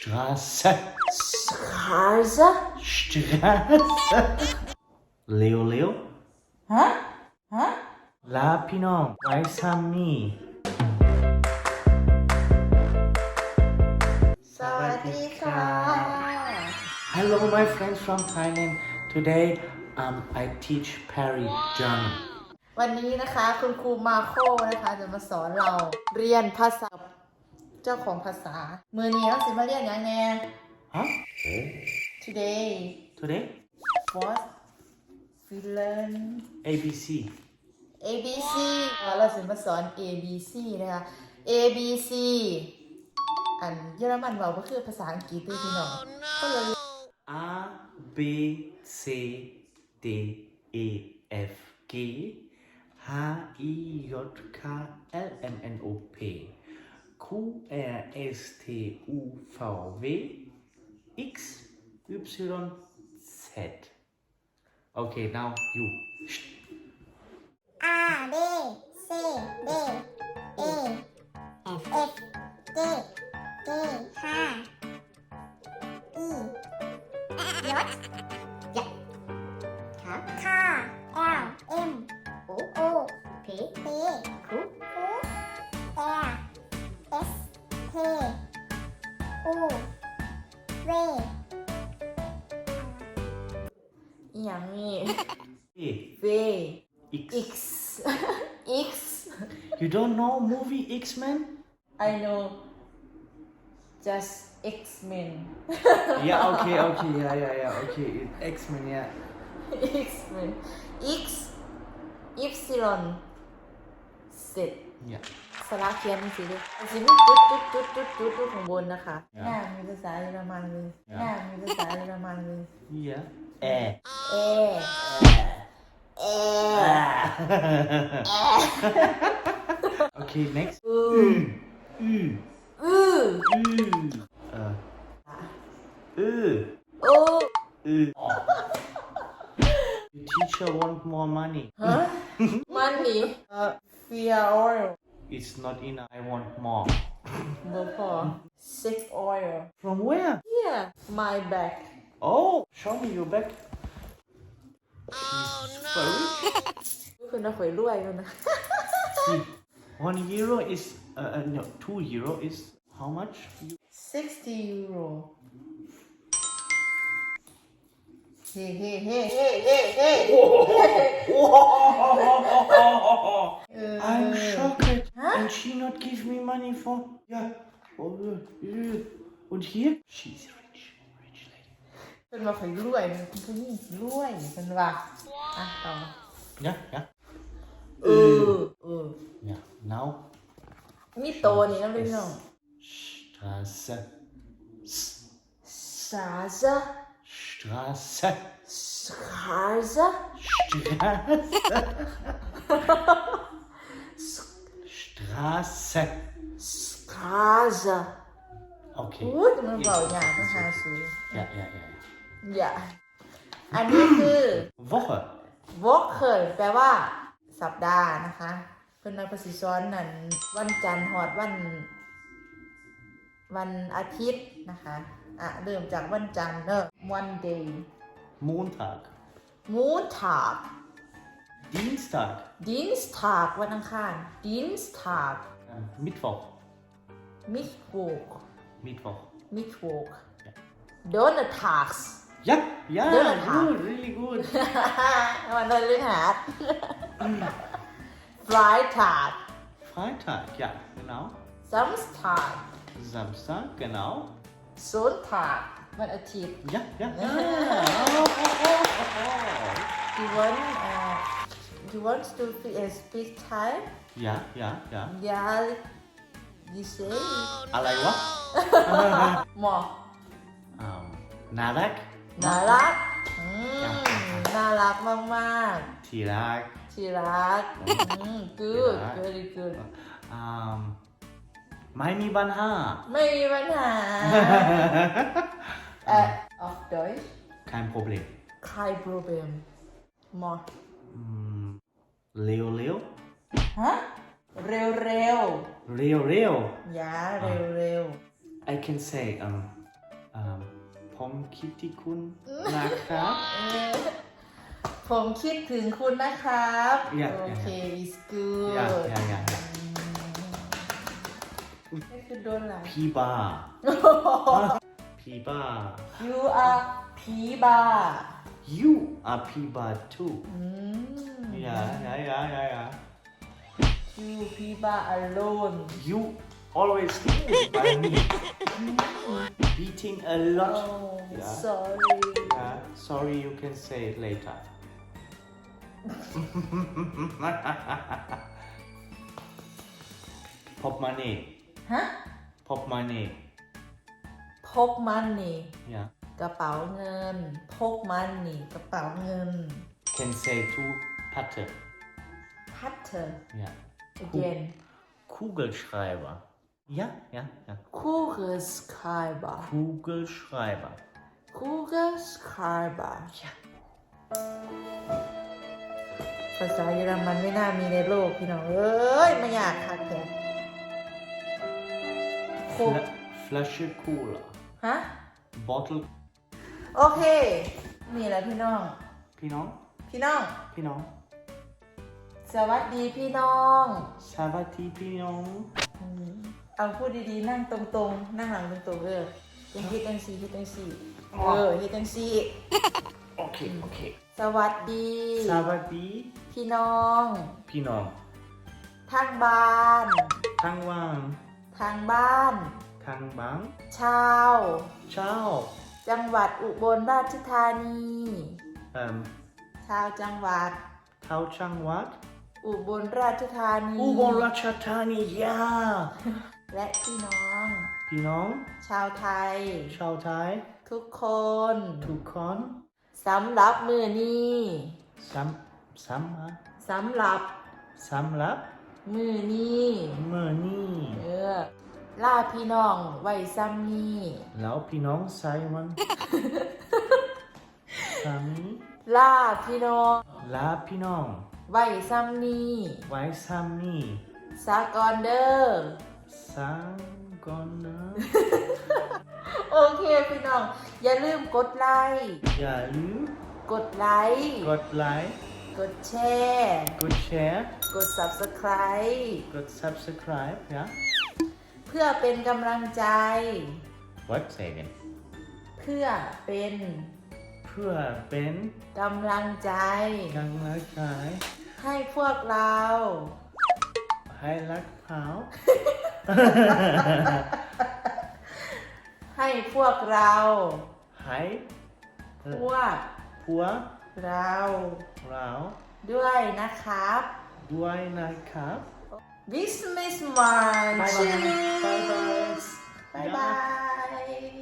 Straße. Straße? Straße. Leo, Leo. h ว h ะฮะลาพี่น้องไว้ซ้ำนี่สวั Hello my friends from Thailand today um I teach Perry German วันนี้นะคะคุณครูมาโคนะคะ จะมาสอนเราเรียนภาษาเจ้าของภาษาเมื่อนี้เราสิมาเรียนยังไน่ะ today Today? w a t we l e a n ABC. A B C าเราสิมาสอน A B C นะคะ A B C อันเยอรมันเว่าก็คือภาษาอังกฤษพี่น้องก็เลย A B C D E F G H I J K L M N O P. Q-R-S-T-U-V-W X, Y, Z. Okay, now you. A, B, C, D, E, F, F, G, G, H, I, J. Yeah. 양이 X. X You don't know movie X Men? I know just X Men Yeah, okay, okay, yeah, yeah, yeah, okay, X Men, yeah. X Men X Epsilon Z Yeah. หน้ามีภาษาเยอรมันเลย Yeah okay, next. Ooh. Ooh. Ooh. Ooh. Uh. Ooh. Ooh. Ooh. Your teacher want more money. Huh? money? Uh, via oil. It's not enough. I want more. Before. Sick oil. From where? Yeah, my back. Oh, show me your back. Oh no. One euro is uh, uh, no two euro is how much? 60 euro. Uh, I'm shocked. And she not give me money for yeah. Oh, yeah. Und She's เป็นมาข่อยรวยมันเป็นผู้ิงรวยเป็นว่าอ่ะต่อเี e ยเ y ี a ยเออเออเ Yeah. Now. มีโตนี่นะพี่น้องส t รา ß e S- สราซะ s t r a ß ซสาสะ s t r a าส s t r a ß าสาซโอเค y อู้ยมันเบาอย่างภาษาสูง Yeah, yeah, y ย่าอย่า อันนี้คือ Woche Woche แปลว่า สัปดาห์นะคะเป็่นมาภาษีซ้อนนั่น วันจันทร์หอดวัน วันอาทิตย์นะคะ อ่ะเริ่มจากวันจันทร์เนอะ Monday Montag m o n t a g Dienstag Dienstag วันอังคาร Dienstag Mittwoch Mittwoch Mittwoch Mittwoch Donnerstags Yeah, Yeah. Donald Hart. Good. Really good. One really hard. Fry tart. Freitag. Ja, genau. Samstag. Samstag. Genau. Sonntag. วันอาทิตย์ Ja, ja. ja. Oh, oh, oh, oh. oh. you want uh, you want to speak, uh, speak Thai Ja, ja, ja. yeah you say อะไรวะ more um, นารักน่ารักอืมน่ารักมากมากทีรักทีรักกูดกูดกูดไม่มีปัญหาไม่มีปัญหาเอ of Deutsch kein Problem kein problem อเร็วเร็วฮะเร็วเร็วเร็วเร็วอย่าเร็วเร็ว I can say um um ผมคิดที่คุณนะครับ ผมคิดถึงคุณนะครับ โอเค is good ี่คูดลพี่บ้าพี่บ้า you are พีบา you are พี่บ้า too อย่าอย่าอย่าอย่า you พีบา alone you always by me beating a lot yeah. sorry yeah. sorry you can say it later pop money huh pop money พกมันนี่ yeah กระเป๋าเงินพกมันนี่กระเป๋าเงิน can say to pattern pattern yeah Again. Kugelschreiber Ja, ja, ja. Kugelschreiber. Kugelschreiber. Kugelschreiber. ภาษาเยอรมันไม่น่ามีในโลกพี่น้องเอ้ยไม่อยากค่ะแกค l a Flasche c o ฮะ Bottle. โอเคมีแล้วพี่น้องพี่น้อง พี่น้อง พี่น้อง สวัสดีพี่น้อง สวัสดีพี่น้องอเอาพูดดีๆนั่งตรงๆ นั่งหลังตรงๆเออยฮิตังซีฮิตังซีเออฮิตังซีโอเคโอเคสวัสดี สวัสดี พี่น้อง พี่น้อง ทางบ้าน ทางว่างทางบ้าน ทางบ้านชาวชาวจังหวัดอุบลราชธานีเอ่ชาวจังหวัดชาวจังหวัด อุบลราชธานีอุบลราชธานีย่าและพี่น้อง พี่น้อง ชาวไทย ชาวไทย ทุกคน ทุกคนสำหรับมือนี้สำสำับสำหรับสำหรับ มือนี้ มือนี้เออลาพี่น้องไว้ซ้ำนี้แล้วพี่น้องใช้มันซ้ำลาพี่น้อง ลาพี่น้อง ไว้ซ้ำนี้ ไว้ซ้ำนี้สากอนเดอร์สามก่อนนะโอเคพี่น้อง อย่าลืมกดไลค์อย่าลืม กดไลค์กดไลค์กดแชร์กดแชร์กด subscribe กด subscribe นะเพื่อเป็นกำลังใจ What s a g a i n เพื่อเป็น เพื่อเป็นกำลังใจ กำลังใจ ให้พวกเรา ให้รักเขาให้พวกเราให้พวก พวก เรา เรา ด้วยนะครับด้วยนะครับ This is my cheers. Bye bye. Bye bye.